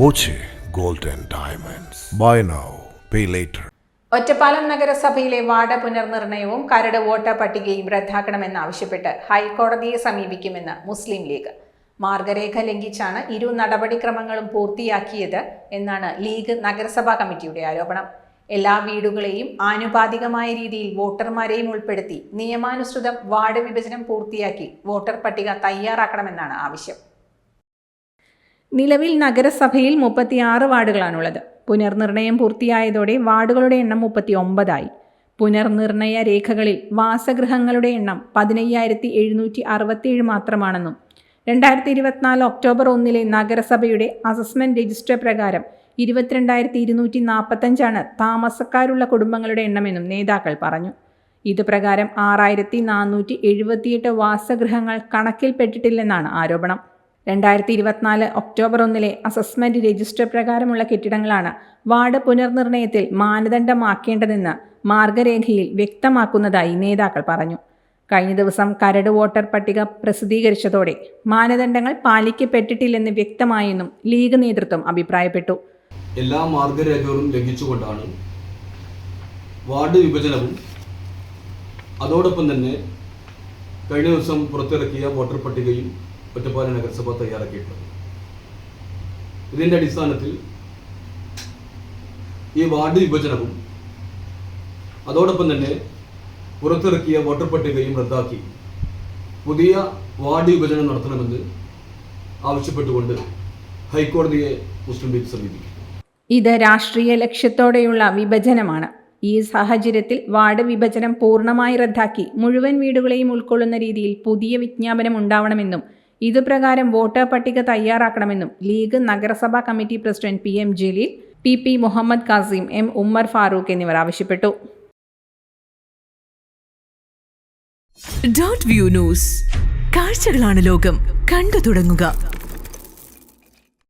Boche gold diamonds. Buy now pay later. Ottapalam നഗരസഭയിലെ ward പുനർനിർണയവും കരട് voter പട്ടികയും റദ്ദാക്കണമെന്നാവശ്യപ്പെട്ട് ഹൈക്കോടതിയെ സമീപിക്കുമെന്ന് മുസ്ലിം ലീഗ്. മാർഗരേഖ ലംഘിച്ചാണ് ഇരു നടപടിക്രമങ്ങളും പൂർത്തിയാക്കിയത് എന്നാണ് ലീഗ് നഗരസഭാ കമ്മിറ്റിയുടെ ആരോപണം. എല്ലാ വീടുകളെയും ആനുപാതികമായ രീതിയിൽ വോട്ടർമാരെയും ഉൾപ്പെടുത്തി നിയമാനുസൃതം വാർഡ് വിഭജനം പൂർത്തിയാക്കി വോട്ടർ പട്ടിക തയ്യാറാക്കണമെന്നാണ് ആവശ്യം. നിലവിൽ നഗരസഭയിൽ മുപ്പത്തിയാറ് വാർഡുകളാണുള്ളത്. പുനർനിർണയം പൂർത്തിയായതോടെ വാർഡുകളുടെ എണ്ണം മുപ്പത്തി ഒമ്പതായി പുനർനിർണയ രേഖകളിൽ വാസഗൃഹങ്ങളുടെ എണ്ണം പതിനയ്യായിരത്തി എഴുന്നൂറ്റി അറുപത്തിയേഴ് മാത്രമാണെന്നും രണ്ടായിരത്തി ഇരുപത്തിനാല് ഒക്ടോബർ ഒന്നിലെ നഗരസഭയുടെ അസസ്മെന്റ് രജിസ്റ്റർ പ്രകാരം ഇരുപത്തിരണ്ടായിരത്തി ഇരുന്നൂറ്റി നാൽപ്പത്തഞ്ചാണ് താമസക്കാരുള്ള കുടുംബങ്ങളുടെ എണ്ണമെന്നും നേതാക്കൾ പറഞ്ഞു. ഇത് പ്രകാരം ആറായിരത്തി നാനൂറ്റി എഴുപത്തിയെട്ട് വാസഗൃഹങ്ങൾ കണക്കിൽപ്പെട്ടിട്ടില്ലെന്നാണ് ആരോപണം. രണ്ടായിരത്തി ഇരുപത്തിനാല് ഒക്ടോബർ ഒന്നിലെ അസസ്മെന്റ് രജിസ്റ്റർ പ്രകാരമുള്ള കെട്ടിടങ്ങളാണ് വാർഡ് പുനർനിർണയത്തിൽ മാനദണ്ഡമാക്കേണ്ടതെന്ന് മാർഗരേഖയിൽ വ്യക്തമാക്കുന്നതായി നേതാക്കൾ പറഞ്ഞു. കഴിഞ്ഞ ദിവസം കരട് വോട്ടർ പട്ടിക പ്രസിദ്ധീകരിച്ചതോടെ മാനദണ്ഡങ്ങൾ പാലിക്കപ്പെട്ടിട്ടില്ലെന്ന് വ്യക്തമായെന്നും ലീഗ് നേതൃത്വം അഭിപ്രായപ്പെട്ടു. എല്ലാ മാർഗരേഖകളും ലംഘിച്ചുകൊണ്ടാണ് വാർഡ് വിഭജനവും അതോടൊപ്പം തന്നെ കഴിഞ്ഞ ദിവസം പുറത്തിറക്കിയ വോട്ടർ പട്ടികയും ഒറ്റപ്പാലം നഗരസഭ തയ്യാറാക്കിയിട്ടുള്ളത് ഇതിന്റെ അടിസ്ഥാനത്തിൽ ഈ വാർഡ് വിഭജനവും അതോടൊപ്പം തന്നെ പുറത്തിറക്കിയ വോട്ടർ പട്ടികയും റദ്ദാക്കി പുതിയ വാർഡ് വിഭജനം നടത്തണമെന്ന് ആവശ്യപ്പെട്ടുകൊണ്ട് ഹൈക്കോടതിയെ മുസ്ലിം ലീഗ് സമീപിക്കും. ഇത് രാഷ്ട്രീയ ലക്ഷ്യത്തോടെയുള്ള വിഭജനമാണ്. ഈ സാഹചര്യത്തിൽ വാർഡ് വിഭജനം പൂർണമായി റദ്ദാക്കി മുഴുവൻ വീടുകളെയും ഉൾക്കൊള്ളുന്ന രീതിയിൽ പുതിയ വിജ്ഞാപനം ഉണ്ടാവണമെന്നും ഇതുപ്രകാരം വോട്ടർ പട്ടിക തയ്യാറാക്കണമെന്നും ലീഗ് നഗരസഭാ committee president P M Jaleel P P Muhammad Kasim M Ummer Farooq എന്നിവർ ആവശ്യപ്പെട്ടു. Dot view news. കാഴ്ചകളാണ് ലോകം. കണ്ടു തുടങ്ങുക.